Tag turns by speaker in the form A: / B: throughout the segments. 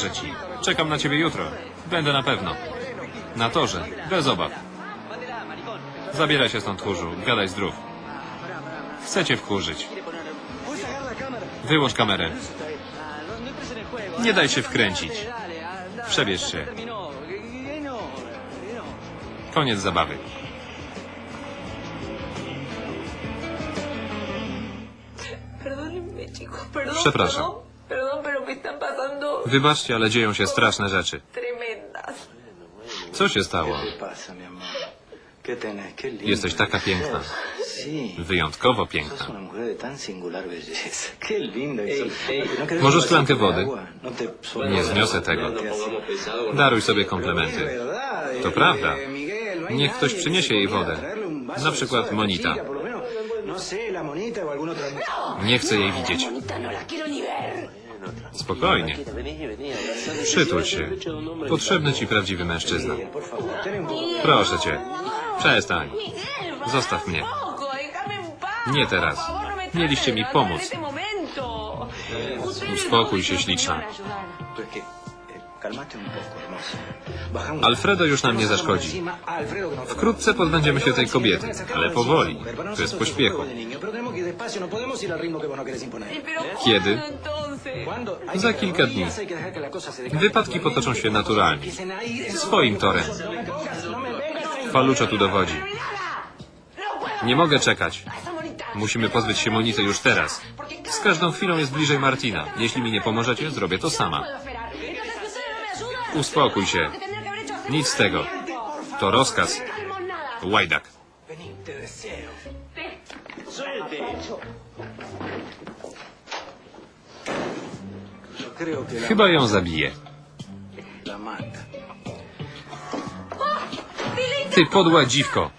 A: Że ci. Czekam na ciebie jutro. Będę na pewno. Na torze. Bez obaw. Zabieraj się stąd, tchórzu. Gadaj zdrów. Chcę cię wkurzyć. Wyłącz kamerę. Nie daj się wkręcić. Przebierz się. Koniec zabawy. Przepraszam. Wybaczcie, ale dzieją się straszne rzeczy. Co się stało? Jesteś taka piękna. Wyjątkowo piękna.
B: una mujer de tan singular belleza. Qué linda. que sos. ¿No querés
A: Może szklankę wody? Nie zniosę tego. Daruj sobie komplementy. To prawda. Niech ktoś przyniesie jej wodę. Na przykład Monita. Nie chcę jej widzieć. Spokojnie. Przytul się. Potrzebny ci prawdziwy mężczyzna. Proszę cię. Przestań. Zostaw mnie. Nie teraz. Mieliście mi pomóc. Uspokój się, śliczna. Alfredo już nam nie zaszkodzi.
B: No
A: Wkrótce pozbędziemy się tej kobiety, ale powoli, bez pośpiechu.
B: No no
A: Kiedy? Za kilka dni. Wypadki potoczą się naturalnie. Swoim torem.
B: No me vengas a
A: Faluczo tu dowodzi.
C: No.
A: Nie mogę czekać. Musimy pozbyć się Monity już teraz. Z każdą chwilą jest bliżej Martina. Jeśli mi nie pomożecie, zrobię to sama. Uspokój się. Nic z tego. To rozkaz. Łajdak. Chyba ją
B: mata.
A: Ty podła dziwko.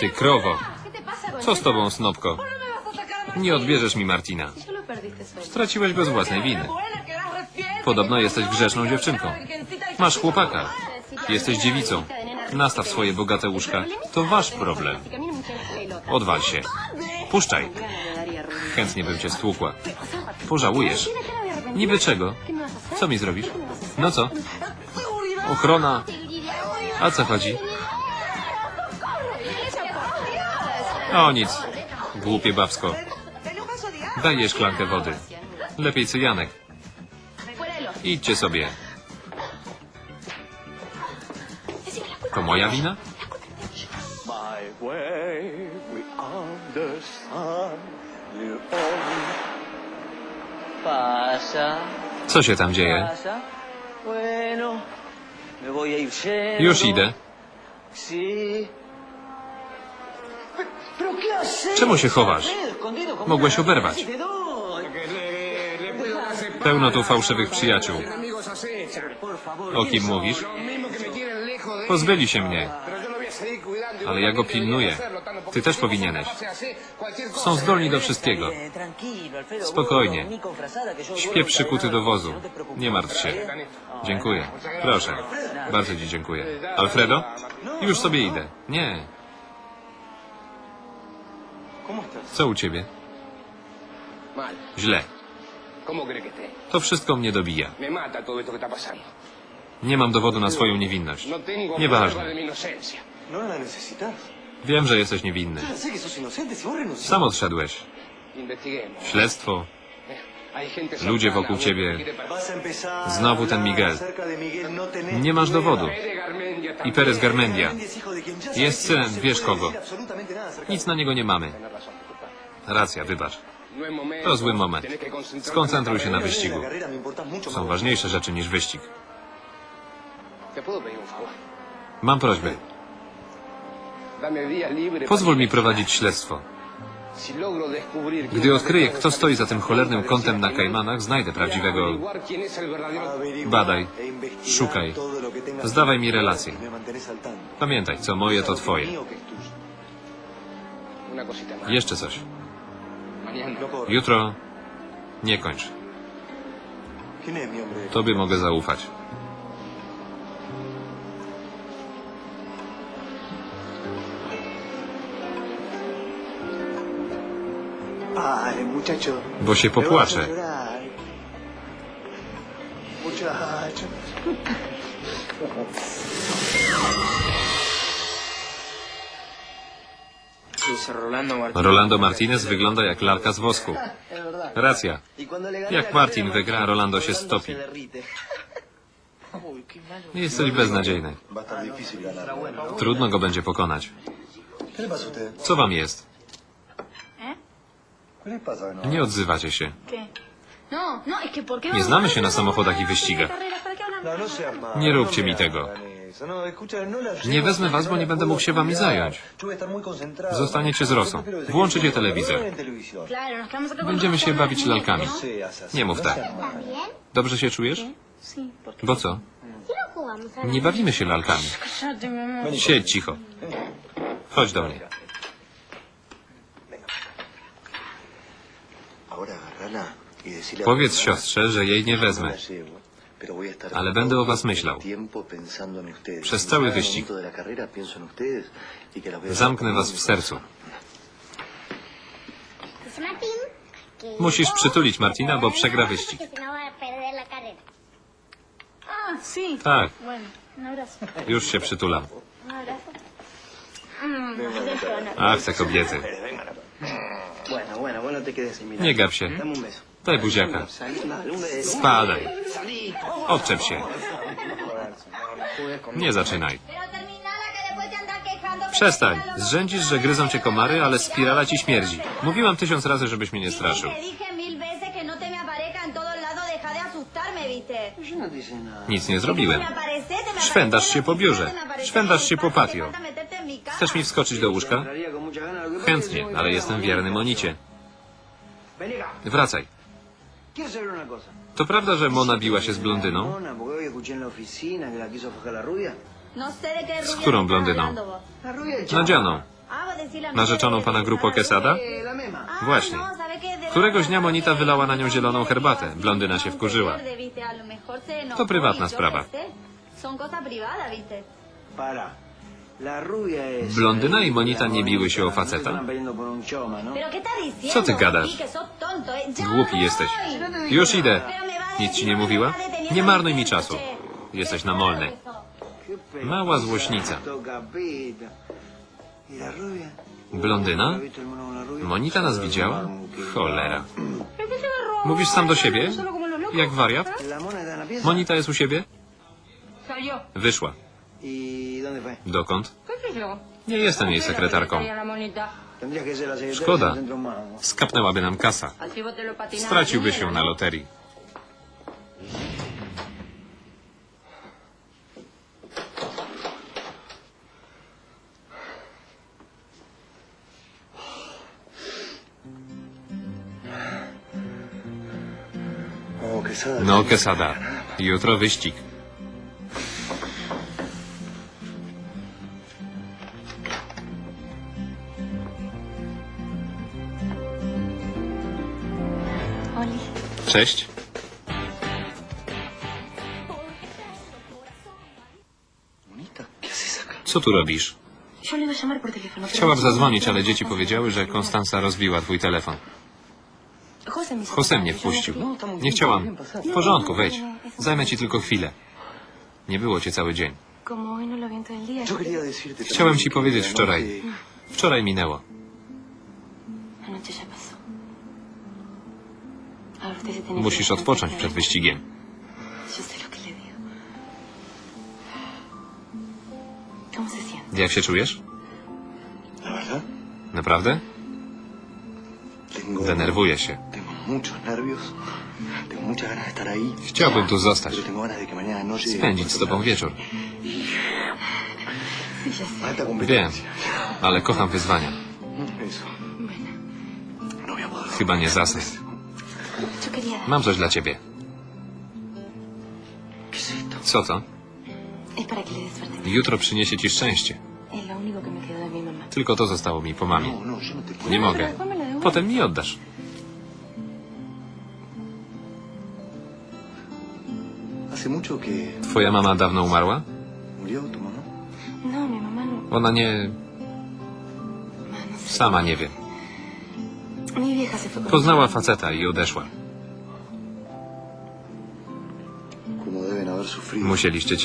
A: Ty krowo.
D: ¿Qué te pasa,
A: Co z tobą, Snopko?
C: No
A: Nie odbierzesz mi Martina. Straciłeś go z własnej winy. Podobno jesteś grzeczną dziewczynką. Masz chłopaka. Jesteś dziewicą. Nastaw swoje bogate łóżka. To wasz problem. Odwal się. Puszczaj. Chętnie bym cię stłukła. Pożałujesz. Niby czego? Co mi zrobisz? No co? Ochrona. A co chodzi? O nic. Głupie babsko. Daj jej szklankę wody. Lepiej cyjanek. Idźcie sobie. To moja wina?
E: My way, we understand you only.
F: Pasa,
A: Co się tam dzieje? Już idę. Czemu się chowasz? Mogłeś oberwać. Pełno tu fałszywych przyjaciół. O kim mówisz? Pozbyli się mnie. Ale ja go pilnuję. Ty też powinieneś. Są zdolni do wszystkiego. Spokojnie. Śpię przykuty do wozu. Nie martw się. Dziękuję. Proszę. Bardzo ci dziękuję. Alfredo? Już sobie idę. Nie. Co u ciebie? Źle. To wszystko mnie dobija. Nie mam dowodu na swoją niewinność.
G: No
A: Nieważne.
B: No.
A: Wiem, że jesteś niewinny. Sam odszedłeś. Śledztwo.
G: Gente
A: Ludzie wokół
G: bueno,
A: ciebie. Znowu ten Miguel.
B: no
A: Nie masz dowodu. I. Perez Garmendia. Jest synem,
B: no
A: wiesz kogo. Nic na niego nie mamy. Racja, wybacz.
G: No.
A: To zły moment. Skoncentruj się na wyścigu. Są ważniejsze rzeczy niż wyścig. Mam prośbę. Pozwól mi prowadzić śledztwo. Gdy
G: es
A: odkryję, kto stoi za tym cholernym kątem na Kajmanach, znajdę prawdziwego...
G: verdadero
B: Averiguar
A: Badaj.
B: e
A: Szukaj. Zdawaj mi relacje. Pamiętaj, co moje, to twoje. Jeszcze coś. Jutro nie kończ. Tobie mogę zaufać. Bo się popłaczę. Rolando Martinez wygląda jak lalka z wosku. Racja. Jak Martin wygra, Rolando się stopi. Jest coś
B: ganar.
A: Trudno go będzie pokonać. Co wam jest? Nie odzywacie się.
D: ¿Qué? No, no, es que ¿por qué
A: Nie znamy się na samochodach i wyścigach. Nie róbcie mi tego.
B: No, no la
A: Nie wezmę was, bo nie będę mógł się wami zająć. Zostaniecie z Rosą. Włączycie telewizor.
B: No
A: Będziemy się bawić lalkami.
B: No
A: Nie mów
B: no
A: tak. Dobrze się czujesz? Bo co? Nie bawimy się lalkami. Siedź cicho. Chodź do mnie.
B: Y
A: Powiedz siostrze, że jej nie
B: no
A: wezmę. Ale będę o was myślał. Przez cały wyścig.
B: y
A: Zamknę was w sercu. Musisz przytulić Martina, bo przegra wyścig.
H: No.
D: Ah.
A: Tak, już się przytulam. Ach, te kobiety. Nie gap się. Daj buziaka. Spadaj. Odczep się. Nie zaczynaj. Przestań. Zrzędzisz, że gryzą cię komary, ale spirala ci śmierdzi. Mówiłam tysiąc razy, żebyś mnie nie straszył. Nic nie zrobiłem. Szwędasz się po biurze. Szwędasz się po patio. Chcesz mi wskoczyć do łóżka? Chętnie, ale jestem wierny. Monicie. Wracaj. To prawda, że Mona biła się z blondyną?
H: No
A: ¿Z którą blondyną? Nadzianą.
H: Ah,
A: Narzeczoną pana Grupo Quesada?
F: Eh.
H: Ah,
A: Właśnie.
H: no,
A: Któregoś dnia Monita wylała na nią zieloną herbatę. Blondyna się wkurzyła. To prywatna
H: y
A: sprawa. Blondyna i Monita nie biły się o faceta?
F: ¿no?
A: Co ty gadasz?
H: ¿eh?
A: Głupi
H: voy.
A: jesteś. Już idę. Nic ci nie mówiła? Nie marnuj mi czasu. Jesteś namolny. Mała złośnica.
F: Capita. ¿Y la rubia?
A: Blondyna? Monita nas widziała? Cholera. Mówisz sam do siebie? Jak wariat? Monita jest u siebie? Wyszła.
F: ¿Y dónde fue?
A: Dokąd? Nie jestem jej sekretarką. Szkoda.
F: humano.
A: Skapnęłaby nam kasa. Straciłby się na loterii.
B: No, Quesada.
A: No, Quesada. Jutro wyścig. Cześć. Co tu robisz? Chciałam zadzwonić, ale dzieci powiedziały, że Konstanca rozbiła twój telefon. Jose mnie wpuścił. Nie chciałam. W porządku, wejdź. Zajmę ci tylko chwilę. Nie było cię cały dzień.
D: No.
A: Chciałem ci powiedzieć wczoraj. Wczoraj minęło. Musisz odpocząć przed wyścigiem. Jak się czujesz? Naprawdę? Denerwuję się. Chciałbym tu zostać. Spędzić z tobą wieczór. Wiem, ale kocham wyzwania. Chyba nie zasnę. Mam coś dla ciebie. Co to? Jutro przyniesie ci szczęście.
D: Mamá.
A: Tylko to zostało mi po mamie.
B: No, no, no.
A: Nie mogę. Potem mi oddasz. Twoja mama dawno umarła?
D: No, no.
A: Ona nie...
D: No
A: sama nie wie. Poznała faceta i odeszła. Musieliście